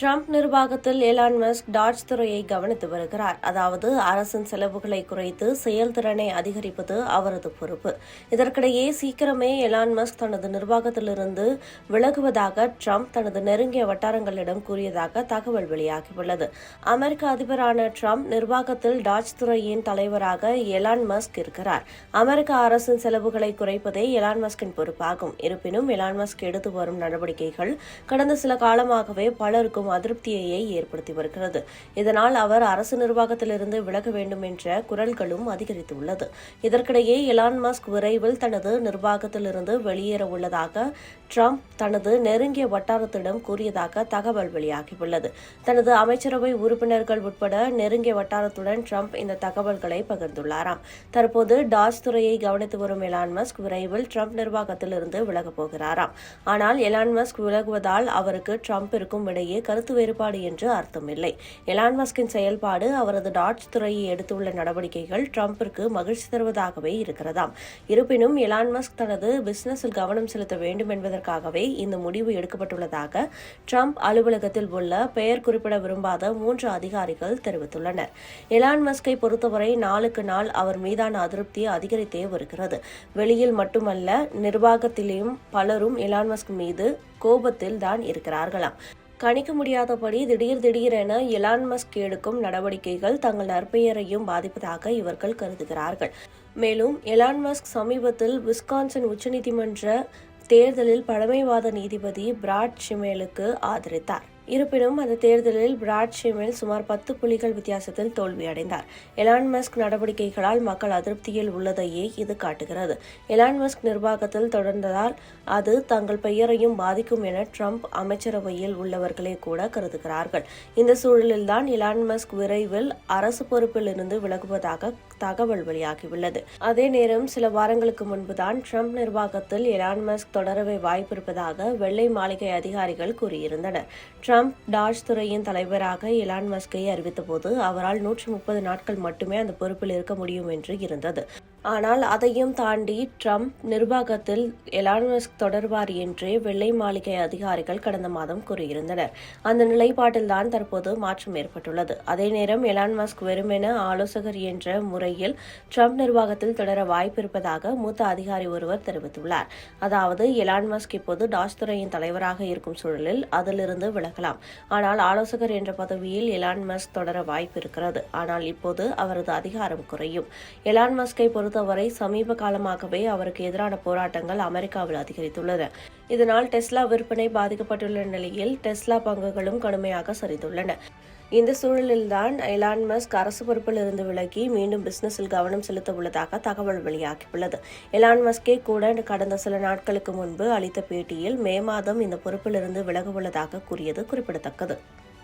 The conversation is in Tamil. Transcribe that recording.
ட்ரம்ப் நிர்வாகத்தில் எலான் மஸ்க் டாட்ஜ் துறையை கவனித்து வருகிறார். அதாவது அரசின் செலவுகளை குறைத்து செயல்திறனை அதிகரிப்பது அவரது பொறுப்பு. இதற்கிடையே சீக்கிரமே எலான் மஸ்க் தனது நிர்வாகத்திலிருந்து விலகுவதாக ட்ரம்ப் தனது நெருங்கிய வட்டாரங்களிடம் கூறியதாக தகவல் வெளியாகியுள்ளது. அமெரிக்க அதிபரான ட்ரம்ப் நிர்வாகத்தில் டாட்ஜ் துறையின் தலைவராக எலான் மஸ்க் இருக்கிறார். அமெரிக்க அரசின் செலவுகளை குறைப்பதே எலான் மஸ்கின் பொறுப்பாகும். இருப்பினும் எலான் மஸ்க் எடுத்து வரும் நடவடிக்கைகள் கடந்த சில காலமாகவே பலருக்கும் பெரும் அதிருப்தியையே ஏற்படுத்தி வருகிறது. இதனால் அவர் அரசு நிர்வாகத்திலிருந்து விலக வேண்டும் என்ற குரல்களும் அதிகரித்துள்ளது. இதற்கிடையே எலான் மஸ்க் விரைவில் தனது நிர்வாகத்திலிருந்து வெளியேற உள்ளதாக ட்ரம்ப் தனது நெருங்கிய வட்டாரத்திடம் கூறியதாக தகவல் வெளியாகியுள்ளது. தனது அமைச்சரவை உறுப்பினர்கள் உட்பட நெருங்கிய வட்டாரத்துடன் ட்ரம்ப் இந்த தகவல்களை பகிர்ந்துள்ளாராம். தற்போது டாஸ் துறையை கவனித்து வரும் எலான் மஸ்க் விரைவில் ட்ரம்ப் நிர்வாகத்திலிருந்து விலகப் போகிறாராம். ஆனால் எலான் மஸ்க் விலகுவதால் அவருக்கு ட்ரம்ப் இருக்கும் இடையே கருத்து வேறுபாடு என்று அர்த்தமில்லை. எலான் மஸ்கின் செயல்பாடு அவரது டாட்ஜ் துறையை எடுத்துள்ள நடவடிக்கைகள் ட்ரம்பிற்கு மகிழ்ச்சி தருவதாகவே இருக்கிறதாம். இருப்பினும் எலான் மஸ்க் தனது பிசினஸில் கவனம் செலுத்த வேண்டும் என்பதற்காகவே இந்த முடிவு எடுக்கப்பட்டுள்ளதாக ட்ரம்ப் அலுவலகத்தில் உள்ள பெயர் குறிப்பிட விரும்பாத மூன்று அதிகாரிகள் தெரிவித்துள்ளனர். எலான் மஸ்கை பொறுத்தவரை நாளுக்கு நாள் அவர் மீதான அதிருப்தி அதிகரித்தே வருகிறது. வெளியில் மட்டுமல்ல நிர்வாகத்திலேயும் பலரும் எலான் மஸ்க் மீது கோபத்தில் தான் இருக்கிறார்களாம். கணிக்க முடியாதபடி திடீர் திடீரென எலான் மஸ்க் எடுக்கும் நடவடிக்கைகள் தங்கள் நற்பெயரையும் பாதிப்பதாக இவர்கள் கருதுகிறார்கள். மேலும் எலான் மஸ்க் சமீபத்தில் விஸ்கான்சன் உச்சநீதிமன்ற தேர்தலில் பழமைவாத நீதிபதி பிராட் ஷிமேலுக்கு ஆதரித்தார். இருப்பினும் அந்த தேர்தலில் பிராட்ஷிமெல் சுமார் பத்து புள்ளிகள் வித்தியாசத்தில் தோல்வியடைந்தார் எலான் மஸ்க் நடவடிக்கைகளால் மக்கள் அதிருப்தியில் உள்ளதையே இது காட்டுகிறது. எலான் மஸ்க் நிர்வாகத்தில் தொடர்ந்ததால் அது தங்கள் பெயரையும் பாதிக்கும் என ட்ரம்ப் அமைச்சரவையில் உள்ளவர்களே கூட கருதுகிறார்கள். இந்த சூழலில்தான் எலான் மஸ்க் விரைவில் அரசு பொறுப்பில் இருந்து விலகுவதாக தகவல் வெளியாகியுள்ளது. அதே நேரம் சில வாரங்களுக்கு முன்புதான் ட்ரம்ப் நிர்வாகத்தில் எலான் மஸ்க் தொடரவே வாய்ப்பிருப்பதாக வெள்ளை மாளிகை அதிகாரிகள் கூறியிருந்தனர். ட்ரம்ப் டாஜ் துறையின் தலைவராக எலான் மஸ்கை அறிவித்தபோது அவரால் நூற்றி முப்பது நாட்கள் மட்டுமே அந்த பொறுப்பில் இருக்க முடியும் என்று இருந்தது. ஆனால் அதையும் தாண்டி ட்ரம்ப் நிர்வாகத்தில் எலான் மஸ்க் தொடர்வார் என்றே வெள்ளை மாளிகை அதிகாரிகள் கடந்த மாதம் கூறியிருந்தனர். அந்த நிலைப்பாட்டில்தான் தற்போது மாற்றம் ஏற்பட்டுள்ளது. அதே நேரம் எலான்மஸ்க் வெறுமென ஆலோசகர் என்ற முறையில் ட்ரம்ப் நிர்வாகத்தில் தொடர வாய்ப்பிருப்பதாக மூத்த அதிகாரி ஒருவர் தெரிவித்துள்ளார். அதாவது எலான் மஸ்க் இப்போது டாஷ் துறையின் தலைவராக இருக்கும் சூழலில் அதிலிருந்து விலகலாம். ஆனால் ஆலோசகர் என்ற பதவியில் எலான் மஸ்க் தொடர வாய்ப்பு இருக்கிறது ஆனால் இப்போது அவரது அதிகாரம் குறையும். எலான் மஸ்கை பொறுத்த பொறுத்தவரை சமீப காலமாகவே அவருக்கு எதிரான போராட்டங்கள் அமெரிக்காவில் அதிகரித்துள்ளன. இதனால் டெஸ்லா விற்பனை பாதிக்கப்பட்டுள்ள நிலையில் டெஸ்லா பங்குகளும் கடுமையாக சரிந்துள்ளன. இந்த சூழலில்தான் எலான் மஸ்க் அரசு பொறுப்பில் இருந்து விலகி மீண்டும் பிசினஸில் கவனம் செலுத்த உள்ளதாக தகவல் வெளியாகியுள்ளது. எலான் மஸ்கே கூட கடந்த சில நாட்களுக்கு முன்பு அளித்த பேட்டியில் மே மாதம் இந்த பொறுப்பிலிருந்து விலக உள்ளதாக கூறியது குறிப்பிடத்தக்கது.